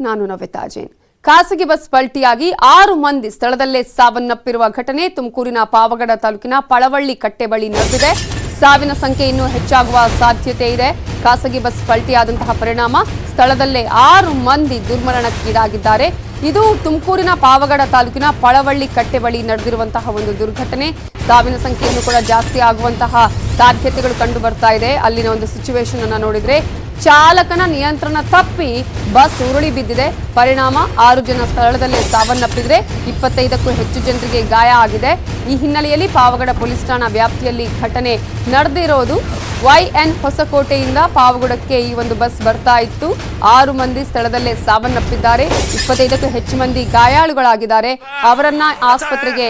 ನಾನು ನವಿತಾ ಖಾಸಗಿ ಬಸ್ ಪಲ್ಟಿಯಾಗಿ ಆರು ಮಂದಿ ಸ್ಥಳದಲ್ಲೇ ಸಾವನ್ನಪ್ಪಿರುವ ಘಟನೆ ತುಮಕೂರಿನ ಪಾವಗಡ ತಾಲೂಕಿನ ಪಳವಳ್ಳಿ ಕಟ್ಟೆ ಬಳಿ ನಡೆದಿದೆ. ಸಾವಿನ ಸಂಖ್ಯೆ ಇನ್ನೂ ಹೆಚ್ಚಾಗುವ ಸಾಧ್ಯತೆ ಇದೆ. ಖಾಸಗಿ ಬಸ್ ಪಲ್ಟಿಯಾದಂತಹ ಪರಿಣಾಮ ಸ್ಥಳದಲ್ಲೇ ಆರು ಮಂದಿ ದುರ್ಮರಣಕ್ಕೀಡಾಗಿದ್ದಾರೆ. ಇದು ತುಮಕೂರಿನ ಪಾವಗಡ ತಾಲೂಕಿನ ಪಳವಳ್ಳಿ ಕಟ್ಟೆ ಬಳಿ ನಡೆದಿರುವಂತಹ ಒಂದು ದುರ್ಘಟನೆ. ಸಾವಿನ ಸಂಖ್ಯೆಯನ್ನು ಕೂಡ ಜಾಸ್ತಿ ಆಗುವಂತಹ ಸಾಧ್ಯತೆಗಳು ಕಂಡು ಬರ್ತಾ ಇದೆ. ಅಲ್ಲಿನ ಒಂದು ಸಿಚುವೇಶನ್ ಅನ್ನ ನೋಡಿದ್ರೆ ಚಾಲಕನ ನಿಯಂತ್ರಣ ತಪ್ಪಿ ಬಸ್ ಉರುಳಿ ಬಿದ್ದಿದೆ. ಪರಿಣಾಮ ಆರು ಜನ ಸ್ಥಳದಲ್ಲೇ ಸಾವನ್ನಪ್ಪಿದ್ರೆ ಇಪ್ಪತ್ತೈದಕ್ಕೂ ಹೆಚ್ಚು ಜನರಿಗೆ ಗಾಯ ಆಗಿದೆ. ಈ ಹಿನ್ನೆಲೆಯಲ್ಲಿ ಪಾವಗಡ ಪೊಲೀಸ್ ಠಾಣಾ ವ್ಯಾಪ್ತಿಯಲ್ಲಿ ಘಟನೆ ನಡೆದಿರೋದು. ವೈಎನ್ ಹೊಸಕೋಟೆಯಿಂದ ಪಾವಗಡಕ್ಕೆ ಈ ಒಂದು ಬಸ್ ಬರ್ತಾ ಇತ್ತು. ಆರು ಮಂದಿ ಸ್ಥಳದಲ್ಲೇ ಸಾವನ್ನಪ್ಪಿದ್ದಾರೆ. ಇಪ್ಪತ್ತೈದಕ್ಕೂ ಹೆಚ್ಚು ಮಂದಿ ಗಾಯಾಳುಗಳಾಗಿದ್ದಾರೆ. ಅವರನ್ನ ಆಸ್ಪತ್ರೆಗೆ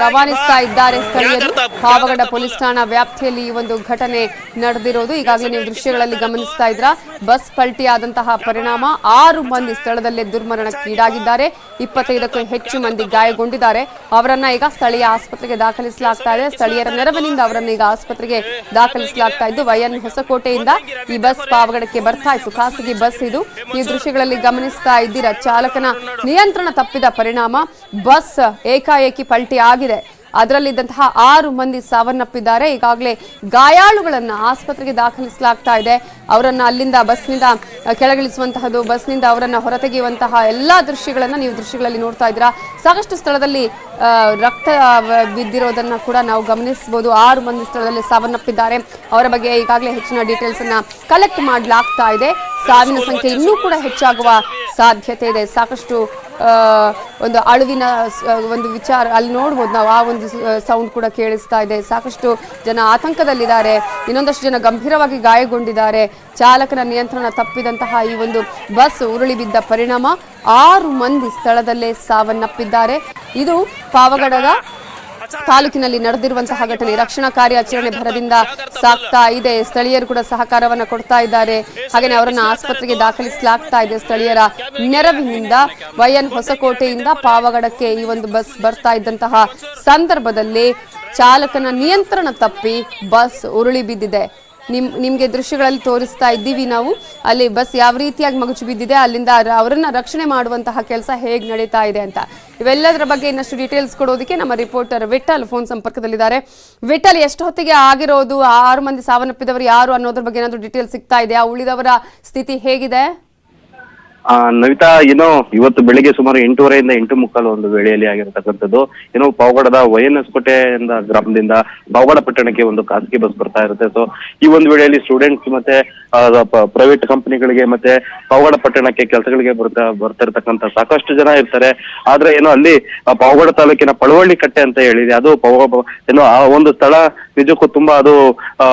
ರವಾನಿಸ್ತಾ ಇದ್ದಾರೆ ಸ್ಥಳೀಯರು. ಪಾವಗಡ ಪೊಲೀಸ್ ಠಾಣಾ ವ್ಯಾಪ್ತಿಯಲ್ಲಿ ಈ ಒಂದು ಘಟನೆ ನಡೆದಿರೋದು. ಈಗಾಗಲೇ ನೀವು ದೃಶ್ಯಗಳಲ್ಲಿ ಗಮನಿಸ್ತಾ ಇದ್ರ ಬಸ್ ಪಲ್ಟಿಯಾದಂತಹ ಪರಿಣಾಮ. ಆರು ಮಂದಿ ಸ್ಥಳದಲ್ಲೇ ದುರ್ಮರಣಕ್ಕೀಡಾಗಿದ್ದಾರೆ ಇಪ್ಪತ್ತೈದಕ್ಕೂ ಹೆಚ್ಚು ಮಂದಿ ಗಾಯಗೊಂಡಿದ್ದಾರೆ. ಅವರನ್ನ ಈಗ ಸ್ಥಳೀಯ ಆಸ್ಪತ್ರೆಗೆ ದಾಖಲಿಸಲಾಗ್ತಾ ಇದೆ. ಸ್ಥಳೀಯರ ನೆರವಿನಿಂದ ಅವರನ್ನ ಈಗ ಆಸ್ಪತ್ರೆಗೆ ದಾಖಲಿಸಲಾಗ್ತಾ ಇದ್ದು ವೈಎನ್ ಹೊಸಕೋಟೆಯಿಂದ ಈ ಬಸ್ ಪಾವಗಡಕ್ಕೆ ಬರ್ತಾ ಇತ್ತು. ಖಾಸಗಿ ಬಸ್ ಇದು. ಈ ದೃಶ್ಯಗಳಲ್ಲಿ ಗಮನಿಸ್ತಾ ಇದ್ದೀರಾ ಚಾಲಕನ ನಿಯಂತ್ರಣ ತಪ್ಪಿದ ಪರಿಣಾಮ. ಬಸ್ ಏಕಾಏಕಿ ಪಲ್ಟಿ ಆಗಿದೆ. ಅದರಲ್ಲಿದ್ದಂತಹ ಆರು ಮಂದಿ ಸಾವನ್ನಪ್ಪಿದ್ದಾರೆ. ಈಗಾಗಲೇ ಗಾಯಾಳುಗಳನ್ನು ಆಸ್ಪತ್ರೆಗೆ ದಾಖಲಿಸಲಾಗ್ತಾ ಇದೆ. ಅವರನ್ನ ಅಲ್ಲಿಂದ ಬಸ್ನಿಂದ ಕೆಳಗಿಳಿಸುವಂತಹದ್ದು, ಬಸ್ನಿಂದ ಅವರನ್ನ ಹೊರತೆಗೆಯುವಂತಹ ಎಲ್ಲ ದೃಶ್ಯಗಳನ್ನು ನೀವು ದೃಶ್ಯಗಳಲ್ಲಿ ನೋಡ್ತಾ ಇದ್ದೀರಾ. ಸಾಕಷ್ಟು ಸ್ಥಳದಲ್ಲಿ ರಕ್ತ ಬಿದ್ದಿರೋದನ್ನ ಕೂಡ ನಾವು ಗಮನಿಸಬಹುದು. ಆರು ಮಂದಿ ಸ್ಥಳದಲ್ಲಿ ಸಾವನ್ನಪ್ಪಿದ್ದಾರೆ. ಅವರ ಬಗ್ಗೆ ಈಗಾಗಲೇ ಹೆಚ್ಚಿನ ಡೀಟೇಲ್ಸ್ ಅನ್ನು ಕಲೆಕ್ಟ್ ಮಾಡಲಾಗ್ತಾ ಇದೆ. ಸಾವಿನ ಸಂಖ್ಯೆ ಇನ್ನೂ ಕೂಡ ಹೆಚ್ಚಾಗುವ ಸಾಧ್ಯತೆ ಇದೆ. ಸಾಕಷ್ಟು ಒಂದು ಅಳುವಿನ ಒಂದು ವಿಚಾರ ಅಲ್ಲಿ ನೋಡ್ಬೋದು. ನಾವು ಆ ಒಂದು ಸೌಂಡ್ ಕೂಡ ಕೇಳಿಸ್ತಾ ಇದೆ. ಸಾಕಷ್ಟು ಜನ ಆತಂಕದಲ್ಲಿದ್ದಾರೆ. ಇನ್ನೊಂದಷ್ಟು ಜನ ಗಂಭೀರವಾಗಿ ಗಾಯಗೊಂಡಿದ್ದಾರೆ. ಚಾಲಕನ ನಿಯಂತ್ರಣ ತಪ್ಪಿದಂತಹ ಈ ಒಂದು ಬಸ್ ಉರುಳಿ ಬಿದ್ದ ಪರಿಣಾಮ ಆರು ಮಂದಿ ಸ್ಥಳದಲ್ಲೇ ಸಾವನ್ನಪ್ಪಿದ್ದಾರೆ. ಇದು ಪಾವಗಡದ ತಾಲೂಕಿನಲ್ಲಿ ನಡೆದಿರುವಂತಹ ಘಟನೆ. ರಕ್ಷಣಾ ಕಾರ್ಯಾಚರಣೆ ಭರದಿಂದ ಸಾಕ್ತಾ ಇದೆ. ಸ್ಥಳೀಯರು ಕೂಡ ಸಹಕಾರವನ್ನ ಕೊಡ್ತಾ ಇದ್ದಾರೆ. ಹಾಗೆಯೇ ಅವರನ್ನ ಆಸ್ಪತ್ರೆಗೆ ದಾಖಲಿಸಲಾಗ್ತಾ ಇದೆ. ಸ್ಥಳೀಯರ ನೆರವಿನಿಂದ ವೈಎನ್ ಹೊಸಕೋಟೆಯಿಂದ ಪಾವಗಡಕ್ಕೆ ಈ ಒಂದು ಬಸ್ ಬರ್ತಾ ಇದ್ದಂತಹ ಸಂದರ್ಭದಲ್ಲಿ ಚಾಲಕನ ನಿಯಂತ್ರಣ ತಪ್ಪಿ ಬಸ್ ಉರುಳಿ ಬಿದ್ದಿದೆ. ನಿಮ್, ನಿಮ್ಗೆ ದೃಶ್ಯಗಳಲ್ಲಿ ತೋರಿಸ್ತಾ ಇದ್ದೀವಿ ನಾವು. ಅಲ್ಲಿ ಬಸ್ ಯಾವ ರೀತಿಯಾಗಿ ಮಗುಚು ಬಿದ್ದಿದೆ, ಅಲ್ಲಿಂದ ಅವರನ್ನ ರಕ್ಷಣೆ ಮಾಡುವಂತಹ ಕೆಲಸ ಹೇಗೆ ನಡೀತಾ ಇದೆ ಅಂತ. ಇವೆಲ್ಲದರ ಬಗ್ಗೆ ಇನ್ನಷ್ಟು ಡೀಟೇಲ್ಸ್ ಕೊಡೋದಕ್ಕೆ ನಮ್ಮ ರಿಪೋರ್ಟರ್ ವಿಠಲ್ ಫೋನ್ ಸಂಪರ್ಕದಲ್ಲಿದ್ದಾರೆ. ವಿಠಲ್, ಎಷ್ಟು ಹೊತ್ತಿಗೆ ಆಗಿರೋದು? ಆ, ಆರು ಮಂದಿ ಸಾವನ್ನಪ್ಪಿದವರು ಯಾರು ಅನ್ನೋದ್ರ ಬಗ್ಗೆ ಏನಾದ್ರು ಡೀಟೇಲ್ಸ್ ಸಿಗ್ತಾ ಇದೆಯಾ? ಉಳಿದವರ ಸ್ಥಿತಿ ಹೇಗಿದೆ? ಆ, ನವಿತಾ, ಏನೋ ಇವತ್ತು ಬೆಳಿಗ್ಗೆ ಸುಮಾರು ಎಂಟೂವರೆಯಿಂದ ಎಂಟು ಮುಕ್ಕಾಲು ಒಂದು ವೇಳೆಯಲ್ಲಿ ಆಗಿರತಕ್ಕಂಥದ್ದು. ಏನೋ ಪಾವಗಡದ ಎಂದ ಗ್ರಾಮದಿಂದ ಪಾವಗಡ ಪಟ್ಟಣಕ್ಕೆ ಒಂದು ಖಾಸಗಿ ಬಸ್ ಬರ್ತಾ ಇರುತ್ತೆ. ಸೊ ಈ ಒಂದು ವೇಳೆಯಲ್ಲಿ ಸ್ಟೂಡೆಂಟ್ಸ್ ಮತ್ತೆ ಪ್ರೈವೇಟ್ ಕಂಪನಿಗಳಿಗೆ ಮತ್ತೆ ಪಾವಗಡ ಪಟ್ಟಣಕ್ಕೆ ಕೆಲಸಗಳಿಗೆ ಬರ್ತಾ ಬರ್ತಾ ಸಾಕಷ್ಟು ಜನ ಇರ್ತಾರೆ. ಆದ್ರೆ ಏನೋ ಅಲ್ಲಿ ಪಾವಗಡ ತಾಲೂಕಿನ ಪಳವಳ್ಳಿ ಕಟ್ಟೆ ಅಂತ ಹೇಳಿದೆ ಅದು ಪಾವ ಏನೋ ಆ ಒಂದು ಸ್ಥಳ ನಿಜಕ್ಕೂ ತುಂಬಾ ಅದು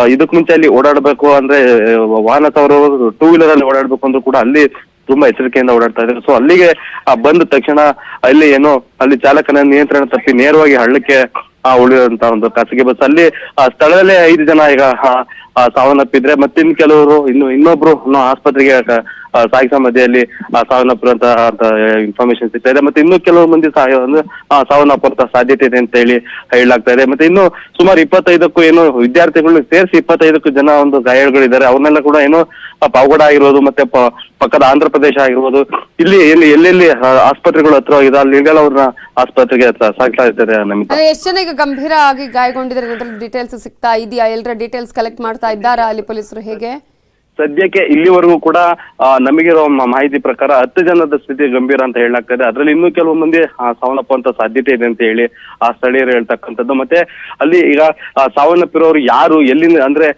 ಇದಕ್ ಮುಂಚೆ ಅಲ್ಲಿ ಓಡಾಡಬೇಕು ಅಂದ್ರೆ, ವಾಹನ ತವರು ಟೂ ವೀಲರ್ ಅಲ್ಲಿ ಓಡಾಡಬೇಕು ಅಂದ್ರೂ ಕೂಡ ಅಲ್ಲಿ ತುಂಬಾ ಎಚ್ಚರಿಕೆಯಿಂದ ಓಡಾಡ್ತಾ ಇದ್ದಾರೆ. ಸೊ ಅಲ್ಲಿಗೆ ಬಂದ ತಕ್ಷಣ ಅಲ್ಲಿ ಏನೋ ಅಲ್ಲಿ ಚಾಲಕನ ನಿಯಂತ್ರಣ ತಪ್ಪಿ ನೇರವಾಗಿ ಹಳ್ಳಕ್ಕೆ ಆ ಉಳಿದಂತ ಒಂದು ಖಾಸಗಿ ಬಸ್. ಅಲ್ಲಿ ಆ ಸ್ಥಳದಲ್ಲೇ ಐದು ಜನ ಈಗ ಸಾವನ್ನಪ್ಪಿದ್ರೆ ಮತ್ತಿನ್ ಕೆಲವರು ಇನ್ನು ಇನ್ನೊಬ್ರು ಇನ್ನು ಆಸ್ಪತ್ರೆಗೆ ಸಾಗಿಸೋ ಮಧ್ಯೆಯಲ್ಲಿ ಆ, ಸಾವನ್ನಪ್ಪಿರುವಂತ ಇನ್ಫಾರ್ಮೇಶನ್ ಸಿಗ್ತಾ ಇದೆ. ಮತ್ತೆ ಇನ್ನು ಕೆಲವು ಮಂದಿ ಸಾಯ ಅಂದ್ರೆ, ಆ, ಸಾವನ್ನಪ್ಪುವಂತ ಸಾಧ್ಯತೆ ಇದೆ ಅಂತ ಹೇಳಿ ಹೇಳಲಾಗ್ತಾ ಇದೆ. ಮತ್ತೆ ಇನ್ನು ಸುಮಾರು ಇಪ್ಪತ್ತೈದಕ್ಕೂ ಏನು ವಿದ್ಯಾರ್ಥಿಗಳು ಸೇರಿಸಿ ಇಪ್ಪತ್ತೈದಕ್ಕೂ ಜನ ಒಂದು ಗಾಯಾಳುಗಳಿದ್ದಾರೆ. ಅವ್ರನ್ನೆಲ್ಲ ಕೂಡ ಏನು ಪಾವಗಡ ಆಗಿರ್ಬೋದು, ಮತ್ತೆ ಪಕ್ಕದ ಆಂಧ್ರ ಪ್ರದೇಶ ಆಗಿರ್ಬೋದು, ಇಲ್ಲಿ ಎಲ್ಲಿ ಎಲ್ಲೆಲ್ಲಿ ಆಸ್ಪತ್ರೆಗಳು ಹತ್ರ ಇದೆ, ಅಲ್ಲಿ ಈಗೆಲ್ಲ ಅವ್ರನ್ನ ಆಸ್ಪತ್ರೆಗೆ ಹತ್ರ ಸಾಗ್ತಾ ಇದ್ದಾರೆ ನಮಗೆ ಎಷ್ಟು ಜನ ಈಗ ಗಂಭೀರ ಆಗಿ ಗಾಯಗೊಂಡಿದ್ದಾರೆ ಡೀಟೇಲ್ಸ್ ಸಿಗ್ತಾ ಇದೆಯಾ? ಎಲ್ಲರ ಡೀಟೇಲ್ಸ್ ಕಲೆಕ್ಟ್ ಮಾಡ್ತಾ ಇದ್ದಾರಾ ಅಲ್ಲಿ ಪೊಲೀಸರು ಹೇಗೆ? ಸದ್ಯಕ್ಕೆ ಇಲ್ಲಿವರೆಗೂ ಕೂಡ ಆ, ನಮಗಿರೋ ಮಾಹಿತಿ ಪ್ರಕಾರ ಹತ್ತು ಜನದ ಸ್ಥಿತಿ ಗಂಭೀರ ಅಂತ ಹೇಳಲಾಗ್ತದೆ. ಅದರಲ್ಲಿ ಇನ್ನೂ ಕೆಲವು ಮಂದಿ ಸಾವನ್ನಪ್ಪುವಂತ ಸಾಧ್ಯತೆ ಇದೆ ಅಂತ ಹೇಳಿ ಆ ಸ್ಥಳೀಯರು ಹೇಳ್ತಕ್ಕಂಥದ್ದು. ಮತ್ತೆ ಅಲ್ಲಿ ಈಗ ಸಾವನ್ನಪ್ಪಿರೋರು ಯಾರು ಎಲ್ಲಿಂದ ಅಂದ್ರೆ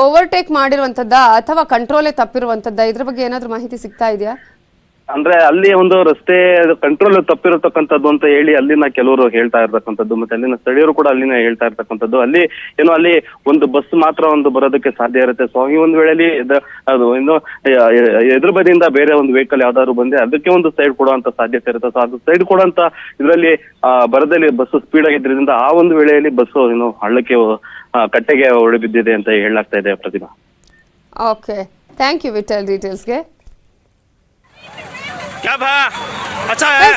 ಓವರ್ಟೇಕ್ ಮಾಡಿರುವಂತದ್ದ ಅಥವಾ ಕಂಟ್ರೋಲೇ ತಪ್ಪಿರುವಂತದ್ದ ಇದ್ರ ಬಗ್ಗೆ ಏನಾದ್ರೂ ಮಾಹಿತಿ ಸಿಗ್ತಾ ಇದೆಯಾ? ಅಂದ್ರೆ ಅಲ್ಲಿ ಒಂದು ರಸ್ತೆ ಕಂಟ್ರೋಲ್ ತಪ್ಪಿರತಕ್ಕಂಥದ್ದು ಅಂತ ಹೇಳಿ ಅಲ್ಲಿನ ಕೆಲವರು ಹೇಳ್ತಾ ಇರ್ತಕ್ಕಂಥದ್ದು, ಮತ್ತೆ ಅಲ್ಲಿನ ಸ್ಥಳೀಯರು ಕೂಡ ಅಲ್ಲಿನ ಹೇಳ್ತಾ ಇರ್ತಕ್ಕಂಥದ್ದು. ಅಲ್ಲಿ ಏನೋ ಅಲ್ಲಿ ಒಂದು ಬಸ್ ಮಾತ್ರ ಒಂದು ಬರೋದಕ್ಕೆ ಸಾಧ್ಯ ಇರುತ್ತೆ. ಸೊ ಈ ಒಂದು ವೇಳೆಯಲ್ಲಿ ಅದು ಇನ್ನು ಎದುರು ಬದಿಯಿಂದ ಬೇರೆ ಒಂದು ವೆಹಿಕಲ್ ಯಾವ್ದಾದ್ರು ಬಂದ್ರೆ ಅದಕ್ಕೆ ಒಂದು ಸೈಡ್ ಕೊಡುವಂತ ಸಾಧ್ಯತೆ ಇರುತ್ತೆ. ಸೊ ಅದು ಸೈಡ್ ಕೊಡುವಂತ ಇದರಲ್ಲಿ ಬರದಲ್ಲಿ ಬಸ್ ಸ್ಪೀಡ್ ಆಗಿದ್ರಿಂದ ಆ ಒಂದು ವೇಳೆಯಲ್ಲಿ ಬಸ್ ಏನು ಹಳ್ಳಕ್ಕೆ ಕಟ್ಟೆಗೆ ಒಳಬಿದ್ದಿದೆ ಅಂತ ಹೇಳಲಾಗ್ತಾ ಇದೆ Prathibha. Okay thank you vital ಡೀಟೇಲ್ಸ್ಗೆ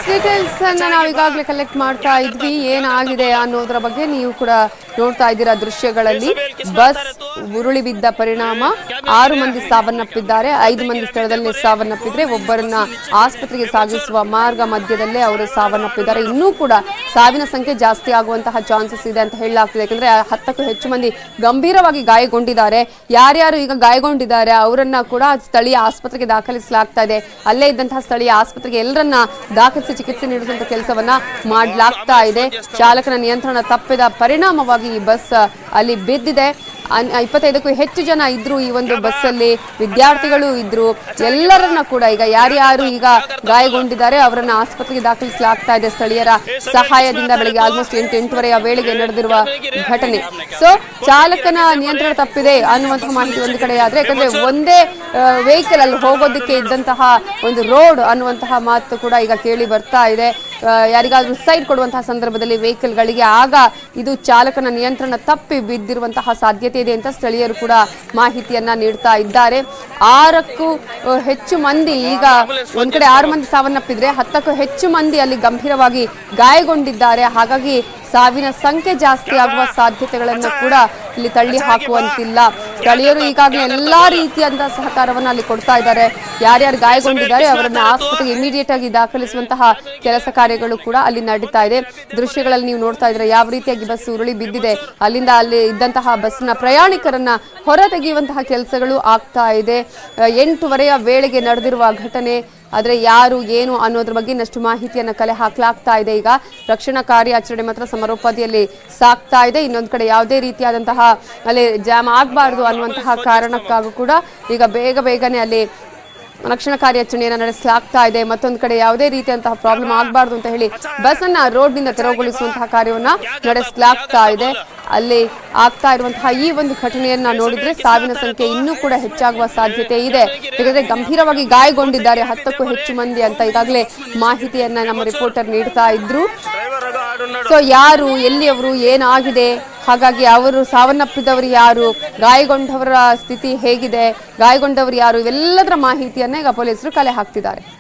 details ಅನ್ನ ನಾವು ಈಗಾಗಲೇ ಕಲೆಕ್ಟ್ ಮಾಡ್ತಾ ಇದ್ವಿ. ಏನಾಗಿದೆ ಅನ್ನೋದ್ರ ಬಗ್ಗೆ ನೀವು ಕೂಡ ನೋಡ್ತಾ ಇದ್ದೀರಾ ದೃಶ್ಯಗಳಲ್ಲಿ. ಬಸ್ ಉರುಳಿ ಬಿದ್ದ ಪರಿಣಾಮ. ಆರು ಮಂದಿ ಸಾವನ್ನಪ್ಪಿದ್ದಾರೆ. ಐದು ಮಂದಿ ಸ್ಥಳದಲ್ಲಿ ಸಾವನ್ನಪ್ಪಿದ್ರೆ ಒಬ್ಬರನ್ನ ಆಸ್ಪತ್ರೆಗೆ ಸಾಗಿಸುವ ಮಾರ್ಗ ಮಧ್ಯದಲ್ಲೇ ಅವರು ಸಾವನ್ನಪ್ಪಿದ್ದಾರೆ. ಇನ್ನೂ ಕೂಡ ಸಾವಿನ ಸಂಖ್ಯೆ ಜಾಸ್ತಿ ಆಗುವಂತಹ ಚಾನ್ಸಸ್ ಇದೆ ಅಂತ ಹೇಳಲಾಗ್ತಿದೆ. ಯಾಕಂದ್ರೆ ಹತ್ತಕ್ಕೂ ಹೆಚ್ಚು ಮಂದಿ ಗಂಭೀರವಾಗಿ ಗಾಯಗೊಂಡಿದ್ದಾರೆ. ಯಾರ್ಯಾರು ಈಗ ಗಾಯಗೊಂಡಿದ್ದಾರೆ ಅವರನ್ನ ಕೂಡ ಸ್ಥಳೀಯ ಆಸ್ಪತ್ರೆಗೆ ದಾಖಲಿಸಲಾಗ್ತಾ ಇದೆ. ಅಲ್ಲೇ ಇದ್ದಂತಹ ಸ್ಥಳೀಯ ಆಸ್ಪತ್ರೆಗೆ ಎಲ್ಲರನ್ನ ದಾಖಲಿಸಿ ಚಿಕಿತ್ಸೆ ನೀಡುವಂತ ಕೆಲಸವನ್ನ ಮಾಡಲಾಗ್ತಾ ಇದೆ. ಚಾಲಕನ ನಿಯಂತ್ರಣ ತಪ್ಪಿದ ಪರಿಣಾಮವಾಗಿ ಈ ಬಸ್ ಅಲ್ಲಿ ಬಿದ್ದಿದೆ. ಇಪ್ಪತ್ತೈದಕ್ಕೂ ಹೆಚ್ಚು ಜನ ಇದ್ರು ಈ ಒಂದು ಬಸ್ಸಲ್ಲಿ. ವಿದ್ಯಾರ್ಥಿಗಳು ಇದ್ರು. ಎಲ್ಲರನ್ನ ಕೂಡ ಈಗ ಯಾರ್ಯಾರು ಈಗ ಗಾಯಗೊಂಡಿದ್ದಾರೆ ಅವರನ್ನ ಆಸ್ಪತ್ರೆಗೆ ದಾಖಲಿಸಲಾಗ್ತಾ ಇದೆ. ಸ್ಥಳೀಯರ ಸಹಾಯದಿಂದ ಬೆಳಿಗ್ಗೆ ಆಲ್ಮೋಸ್ಟ್ ಎಂಟು ಎಂಟೂವರೆಯ ವೇಳೆಗೆ ನಡೆದಿರುವ ಘಟನೆ. ಸೊ ಚಾಲಕನ ನಿಯಂತ್ರಣ ತಪ್ಪಿದೆ ಅನ್ನುವಂತಹ ಮಾಹಿತಿ ಒಂದು ಕಡೆ ಆದ್ರೆ ಯಾಕಂದ್ರೆ ಒಂದೇ ವೆಹಿಕಲ್ ಅಲ್ಲಿ ಹೋಗೋದಕ್ಕೆ ಇದ್ದಂತಹ ಒಂದು ರೋಡ್ ಅನ್ನುವಂತಹ ಮಾತು ಕೂಡ ಈಗ ಕೇಳಿ ಬರ್ತಾ ಇದೆ. ಯಾರಿಗಾದ್ರೂ ಸೈಡ್ ಕೊಡುವಂತಹ ಸಂದರ್ಭದಲ್ಲಿ ವೆಹಿಕಲ್ಗಳಿಗೆ ಆಗ ಇದು ಚಾಲಕನ ನಿಯಂತ್ರಣ ತಪ್ಪಿ ಬಿದ್ದಿರುವಂತಹ ಸಾಧ್ಯತೆ ಇದೆ ಅಂತ ಸ್ಥಳೀಯರು ಕೂಡ ಮಾಹಿತಿಯನ್ನ ನೀಡ್ತಾ ಇದ್ದಾರೆ. ಆರಕ್ಕೂ ಹೆಚ್ಚು ಮಂದಿ ಈಗ ಒಂದ್ ಕಡೆ ಆರು ಮಂದಿ ಸಾವನ್ನಪ್ಪಿದ್ರೆ ಹತ್ತಕ್ಕೂ ಹೆಚ್ಚು ಮಂದಿ ಅಲ್ಲಿ ಗಂಭೀರವಾಗಿ ಗಾಯಗೊಂಡಿದ್ದಾರೆ. ಹಾಗಾಗಿ ಸಾವಿನ ಸಂಖ್ಯೆ ಜಾಸ್ತಿ ಆಗುವ ಸಾಧ್ಯತೆಗಳನ್ನು ಕೂಡ ಇಲ್ಲಿ ತಳ್ಳಿ ಹಾಕುವಂತಿಲ್ಲ. ಸ್ಥಳೀಯರು ಈಗಾಗಲೇ ಎಲ್ಲಾ ರೀತಿಯಾದ ಸಹಕಾರವನ್ನು ಅಲ್ಲಿ ಕೊಡ್ತಾ ಇದ್ದಾರೆ. ಯಾರ್ಯಾರು ಗಾಯಗೊಂಡಿದ್ದಾರೆ ಅವರನ್ನು ಆಸ್ಪತ್ರೆಗೆ ಇಮಿಡಿಯೇಟ್ ಆಗಿ ದಾಖಲಿಸುವಂತಹ ಕೆಲಸ ಕಾರ್ಯಗಳು ಕೂಡ ಅಲ್ಲಿ ನಡೀತಾ ಇದೆ. ದೃಶ್ಯಗಳಲ್ಲಿ ನೀವು ನೋಡ್ತಾ ಇದ್ರೆ ಯಾವ ರೀತಿಯಾಗಿ ಬಸ್ ಉರುಳಿ ಬಿದ್ದಿದೆ. ಅಲ್ಲಿಂದ ಅಲ್ಲಿ ಇದ್ದಂತಹ ಬಸ್ನ ಪ್ರಯಾಣಿಕರನ್ನ ಹೊರ ತೆಗೆಯುವಂತಹ ಕೆಲಸಗಳು ಆಗ್ತಾ ಇದೆ. ಎಂಟುವರೆಯ ವೇಳೆಗೆ ನಡೆದಿರುವ ಘಟನೆ ಆದ್ರೆ ಯಾರು ಏನು ಅನ್ನೋದ್ರ ಬಗ್ಗೆ ಇನ್ನಷ್ಟು ಮಾಹಿತಿಯನ್ನು ಕಲೆ ಹಾಕಲಾಗ್ತಾ ಇದೆ. ಈಗ ರಕ್ಷಣಾ ಕಾರ್ಯಾಚರಣೆ ಮಾತ್ರ ಸಮರೋಪಾದಿಯಲ್ಲಿ ಸಾಕ್ತಾ ಇದೆ. ಇನ್ನೊಂದು ಕಡೆ ಯಾವುದೇ ರೀತಿಯಾದಂತಹ ಅಲ್ಲಿ ಜಾಮ್ ಆಗಬಾರ್ದು ಅನ್ನುವಂತಹ ಕಾರಣಕ್ಕಾಗೂ ಕೂಡ ಈಗ ಬೇಗ ಬೇಗನೆ ಅಲ್ಲಿ ರಕ್ಷಣಾ ಕಾರ್ಯಾಚರಣೆಯನ್ನು ನಡೆಸಲಾಗ್ತಾ ಇದೆ. ಮತ್ತೊಂದು ಕಡೆ ಯಾವುದೇ ರೀತಿಯಂತಹ ಪ್ರಾಬ್ಲಮ್ ಆಗಬಾರ್ದು ಅಂತ ಹೇಳಿ ಬಸ್ ಅನ್ನ ರೋಡ್ನಿಂದ ತೆರವುಗೊಳಿಸುವಂತಹ ಕಾರ್ಯವನ್ನ ನಡೆಸಲಾಗ್ತಾ ಇದೆ. ಅಲ್ಲಿ ಆಗ್ತಾ ಇರುವಂತಹ ಈ ಒಂದು ಘಟನೆಯನ್ನ ನೋಡಿದ್ರೆ ಸಾವಿನ ಸಂಖ್ಯೆ ಇನ್ನೂ ಕೂಡ ಹೆಚ್ಚಾಗುವ ಸಾಧ್ಯತೆ ಇದೆ. ಯಾಕಂದ್ರೆ ಗಂಭೀರವಾಗಿ ಗಾಯಗೊಂಡಿದ್ದಾರೆ ಹತ್ತಕ್ಕೂ ಹೆಚ್ಚು ಮಂದಿ ಅಂತ ಈಗಾಗಲೇ ಮಾಹಿತಿಯನ್ನ ನಮ್ಮ ರಿಪೋರ್ಟರ್ ನೀಡ್ತಾ ಇದ್ರು. ಸೊ ಯಾರು, ಎಲ್ಲಿಯವರು, ಏನಾಗಿದೆ? ಹಾಗಾಗಿ ಅವರು ಸಾವನ್ನಪ್ಪಿದವರು ಯಾರು? ಗಾಯಗೊಂಡವರ ಸ್ಥಿತಿ ಹೇಗಿದೆ? ಗಾಯಗೊಂಡವರು ಯಾರು? ಇವೆಲ್ಲದರ ಮಾಹಿತಿಯನ್ನ ಈಗ ಪೊಲೀಸರು ಕಲೆ ಹಾಕ್ತಿದ್ದಾರೆ.